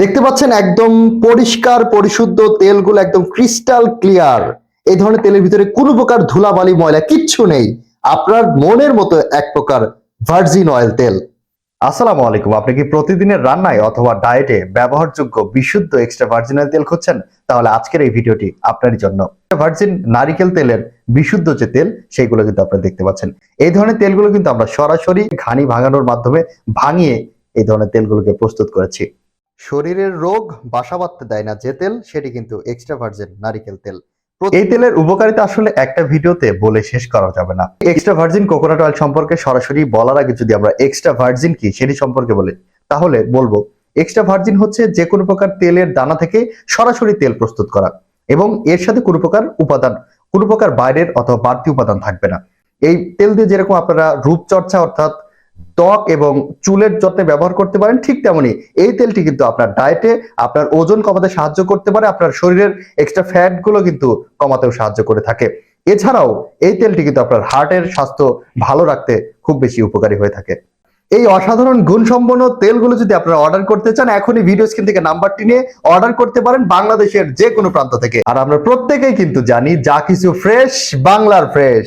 দেখতে পাচ্ছেন একদম পরিষ্কার, পরিশুদ্ধ তেলগুলো একদম ক্রিস্টাল ক্লিয়ার এই ধরনের তেলের ভিতরে কোনো প্রকার ধুলাবালি, ময়লা কিচ্ছু নেই। আপনার মনের মতো এক প্রকার ভার্জিন অয়েল তেল। আসসালামু আলাইকুম, আপনি কি প্রতিদিনের রান্নায় অথবা ডায়েটে ব্যবহারযোগ্য, বিশুদ্ধ এক্সট্রা ভার্জিন অয়েল তেল খুঁজছেন? তাহলে আজকের এই ভিডিওটি আপনার জন্য। ভার্জিন নারিকেল তেলের বিশুদ্ধ যে তেল, সেইগুলো কিন্তু আপনারা দেখতে পাচ্ছেন। এই ধরনের তেলগুলো কিন্তু আমরা সরাসরি ঘানি ভাঙানোর মাধ্যমে ভাঙিয়ে এই ধরনের তেলগুলোকে প্রস্তুত করেছি। শরীরের রোগ বাসা বাঁধতে দেয় না যে তেল, সেটি কিন্তু এক্সট্রা ভার্জিন নারিকেল তেল। এই তেলের উপকারিতা আসলে একটা ভিডিওতে বলে শেষ করা যাবে না। এক্সট্রা ভার্জিন কোকোনাট অয়েল সম্পর্কে সরাসরি বলার আগে যদি আমরা এক্সট্রা ভার্জিন কি, সেটি সম্পর্কে বলি, তাহলে বলব এক্সট্রা ভার্জিন হচ্ছে যে কোনো প্রকার তেলের দানা থেকে সরাসরি তেল প্রস্তুত করা এবং এর সাথে কোনো প্রকার উপাদান, কোনো প্রকার বাইরের অথবা বাড়তি উপাদান থাকবে না। এই তেল দিয়ে যেরকম আপনারা রূপচর্চা অর্থাৎ ত্বক এবং চুলের যত্নে ব্যবহার করতে পারেন, ঠিক তেমনি এই তেলটি কিন্তু আপনার ডায়েটে আপনার ওজন কমাতে সাহায্য করতে পারে, আপনার শরীরের এক্সট্রা ফ্যাটগুলো কিন্তু কমাতেও সাহায্য করে থাকে। এছাড়াও এই তেলটি কিন্তু আপনার হার্টের স্বাস্থ্য ভালো রাখতে খুব বেশি উপকারী হয়ে থাকে। এই অসাধারণ গুণসম্পন্ন তেলগুলো যদি আপনারা অর্ডার করতে চান, এখনই ভিডিও স্ক্রিন থেকে নাম্বারটি নিয়ে অর্ডার করতে পারেন বাংলাদেশের যে কোনো প্রান্ত থেকে। আর আমরা প্রত্যেকেই কিন্তু জানি যা কিছু ফ্রেশ বাংলার ফ্রেশ